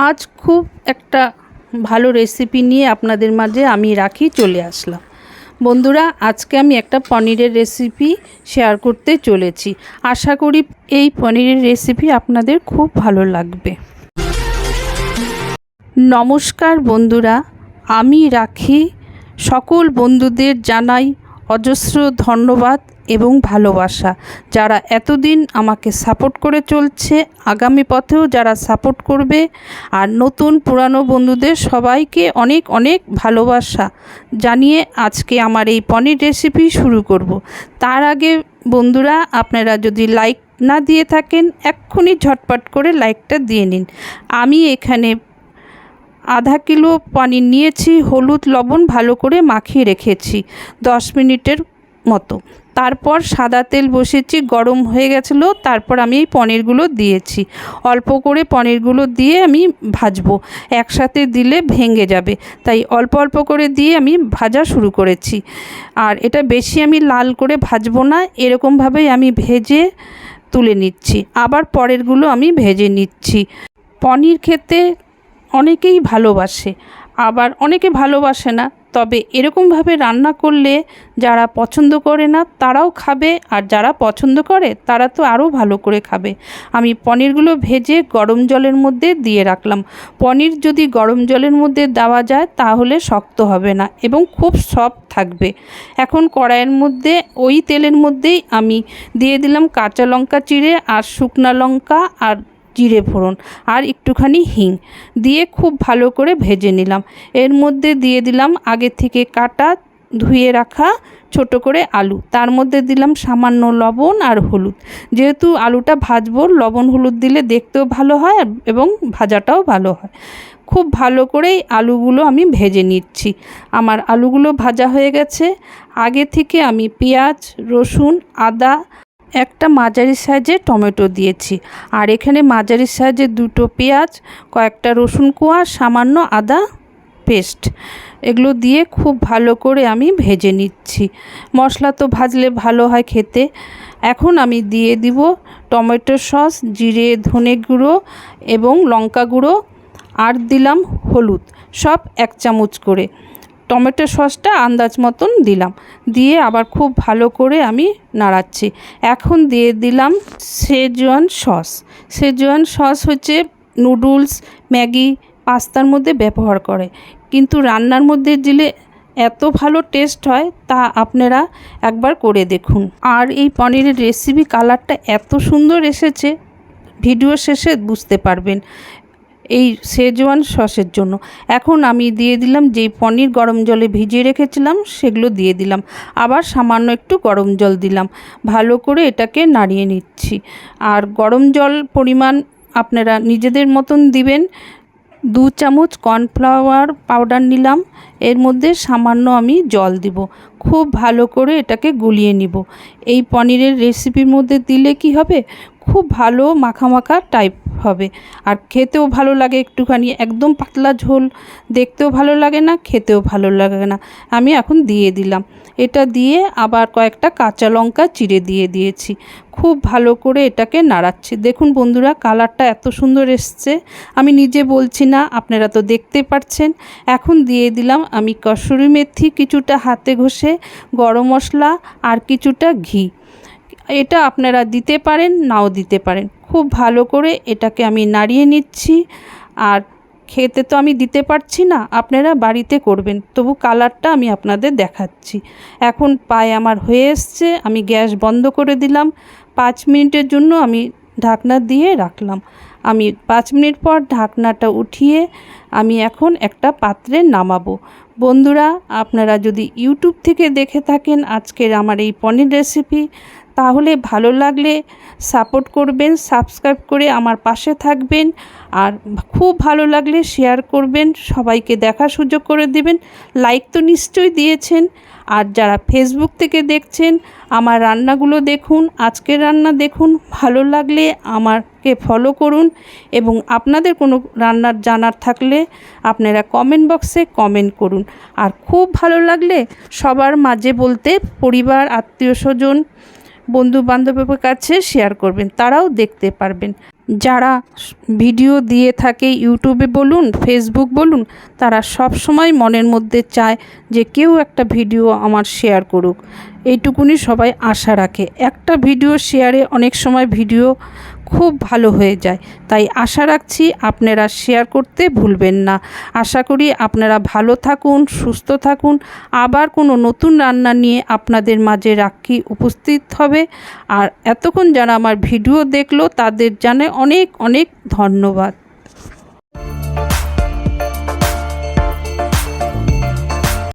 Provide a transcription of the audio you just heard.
আজ খুব একটা ভালো রেসিপি নিয়ে আপনাদের মাঝে আমি রাখি, চলে আসলাম। বন্ধুরা, আজকে আমি একটা পনিরের রেসিপি শেয়ার করতে চলেছি। আশা করি এই পনিরের রেসিপি আপনাদের খুব ভালো লাগবে। নমস্কার বন্ধুরা, আমি রাখি। সকল বন্ধুদের জানাই অজস্র ধন্যবাদ এবং ভালোবাসা। যারা এতদিন আমাকে সাপোর্ট করে চলছে, আগামী পথেও যারা সাপোর্ট করবে আর নতুন পুরানো বন্ধুদের সবাইকে অনেক অনেক ভালোবাসা জানিয়ে আজকে আমার এই পনির রেসিপি শুরু করব। তার আগে বন্ধুরা, আপনারা যদি লাইক না দিয়ে থাকেন, এক্ষুনি ঝটপট করে লাইকটা দিয়ে নিন। আমি এখানে আধা কিলো পনির নিয়েছি, হলুদ, লবণ ভালো করে মাখিয়ে রেখেছি দশ মিনিটের মতো। তারপর সাদা তেল বসেছি গরম হয়ে গেছিল, তারপর আমি এই পনিরগুলো দিয়েছি। অল্প করে পনিরগুলো দিয়ে আমি ভাজবো, একসাথে দিলে ভেঙে যাবে। তাই অল্প অল্প করে দিয়ে আমি ভাজা শুরু করেছি। আর এটা বেশি আমি লাল করে ভাজবো না, এরকমভাবেই আমি ভেজে তুলে নিচ্ছি। আবার পরেরগুলো আমি ভেজে নিচ্ছি। পনির খেতে অনেকেই ভালোবাসে, আবার অনেকে ভালোবাসে না। তবে এরকমভাবে রান্না করলে যারা পছন্দ করে না, তারাও খাবে, আর যারা পছন্দ করে, তারা তো আরও ভালো করে খাবে। আমি পনিরগুলো ভেজে গরম জলের মধ্যে দিয়ে রাখলাম। পনির যদি গরম জলের মধ্যে দেওয়া যায়, তাহলে শক্ত হবে না এবং খুব সফট থাকবে। এখন কড়াইয়ের মধ্যে, ওই তেলের মধ্যেই আমি দিয়ে দিলাম কাঁচা লঙ্কা চিড়ে আর শুকনা লঙ্কা আর জিরে ফোড়ন আর একটুখানি হিং দিয়ে খুব ভালো করে ভেজে নিলাম। এর মধ্যে দিয়ে দিলাম আগে থেকে কাটা, ধুয়ে রাখা ছোট করে আলু। তার মধ্যে দিলাম সামান্য লবণ আর হলুদ। যেহেতু আলুটা ভাজবো, লবণ হলুদ দিলে দেখতেও ভালো হয় এবং ভাজাটাও ভালো হয়। খুব ভালো করেই আলুগুলো আমি ভেজে নিচ্ছি। আমার আলুগুলো ভাজা হয়ে গেছে। আগে থেকে আমি পেঁয়াজ, রসুন, আদা একটা মাঝারি সাইজে টমেটো দিয়েছি। আর এখানে মাঝারি সাইজে দুটো পেঁয়াজ, কয়েকটা রসুন কোয়া, সামান্য আদা পেস্ট। এগুলো দিয়ে খুব ভালো করে আমি ভেজে নিচ্ছি। মশলা তো ভাজলে ভালো হয় খেতে। এখন আমি দিয়ে দিব টমেটো সস, জিরে, ধনে গুঁড়ো এবং লঙ্কা গুঁড়ো। আর দিলাম হলুদ, সব এক চামচ করে। টমেটো সসটা আন্দাজ মতন দিলাম। দিয়ে আবার খুব ভালো করে আমি নাড়াচ্ছি। এখন দিয়ে দিলাম সেজওয়ান সস। সেজওয়ান সস হচ্ছে নুডলস, ম্যাগি পাস্তার মধ্যে ব্যবহার করে। কিন্তু রান্নার মধ্যে দিলে এত ভালো টেস্ট হয় তা আপনারা একবার করে দেখুন। আর এই পনিরের রেসিপি কালারটা এত সুন্দর এসেছে, ভিডিও শেষে বুঝতে পারবেন। এই শেজওয়ান সসের জন্য। এখন আমি দিয়ে দিলাম যেই পনির গরম জলে ভিজিয়ে রেখেছিলাম, সেগুলো দিয়ে দিলাম। আবার সামান্য একটু গরম জল দিলাম। ভালো করে এটাকে নাড়িয়ে নিচ্ছি। আর গরম জল পরিমাণ আপনারা নিজেদের মতন দিবেন। দু চামচ কর্নফ্লাওয়ার পাউডার নিলাম। এর মধ্যে সামান্য আমি জল দিব। খুব ভালো করে এটাকে গুলিয়ে নিব। এই পনিরের রেসিপির মধ্যে দিলে কি হবে? খুব ভালো মাখা মাখা টাইপ হবে। আর খেতেও ভালো লাগে একটুখানি, একদম পাতলা ঝোল, দেখতেও ভালো লাগে না, খেতেও ভালো লাগে না। আমি এখন দিয়ে দিলাম। এটা দিয়ে আবার কয়েকটা কাঁচা লঙ্কা চিড়ে দিয়ে দিয়েছি। খুব ভালো করে এটাকে নাড়াচ্ছি। দেখুন বন্ধুরা, কালারটা এত সুন্দর এসছে। আমি নিজে বলছি না, আপনারা তো দেখতে পাচ্ছেন এখন দিয়ে দিলাম আমি কসুরি মেথি, কিছুটা হাতে ঘষে, গরম মশলা আর কিছুটা ঘি। এটা আপনারা দিতে পারেন, নাও দিতে পারেন। খুব ভালো করে এটাকে আমি নাড়িয়ে নিচ্ছি। আর খেতে তো আমি দিতে পারছি না, আপনারা বাড়িতে করবেন। তবু কালারটা আমি আপনাদের দেখাচ্ছি। এখন পায়ে আমার হয়ে এসছে, আমি গ্যাস বন্ধ করে দিলাম। পাঁচ মিনিটের জন্য আমি ঢাকনা দিয়ে রাখলাম। আমি পাঁচ মিনিট পর ঢাকনাটা উঠিয়ে আমি এখন একটা পাত্রে নামাবো। বন্ধুরা, আপনারা যদি ইউটিউব থেকে দেখে থাকেন আজকের আমার এই পনির রেসিপি তাহলে ভালো লাগলে সাপোর্ট করবেন সাবস্ক্রাইব করে আমার পাশে থাকবেন আর খুব ভালো লাগলে শেয়ার করবেন, সবাইকে দেখার সুযোগ করে দিবেন লাইক তো নিশ্চয়ই দিয়েছেন। আর যারা ফেসবুক থেকে দেখছেন, আমার রান্নাগুলো দেখুন, আজকের রান্না দেখুন, ভালো লাগলে আমাকে ফলো করুন এবং আপনাদের কোনো রান্নার জানার থাকলে আপনারা কমেন্ট বক্সে কমেন্ট করুন। আর খুব ভালো লাগলে সবার মাঝে বলতে পরিবার, আত্মীয় স্বজন বন্ধু বান্ধবের কাছে শেয়ার করবেন, তারাও দেখতে পারবেন। যারা ভিডিও দিয়ে থাকে ইউটিউবে বলুন ফেসবুক বলুন, তারা সব সময় মনের মধ্যে চায় যে কেউ একটা ভিডিও আমার শেয়ার করুক। এইটুকুনি সবাই আশা রাখে। একটা ভিডিও শেয়ারে অনেক সময় ভিডিও খুব ভালো হয়ে যায়। তাই আশা রাখছি আপনারা শেয়ার করতে ভুলবেন না। আশা করি আপনারা ভালো থাকুন, সুস্থ থাকুন। আবার কোনো নতুন রান্না নিয়ে আপনাদের মাঝে রাখি উপস্থিত হবে। আর এতক্ষণ যারা আমার ভিডিও দেখল তাদের জানে অনেক অনেক ধন্যবাদ।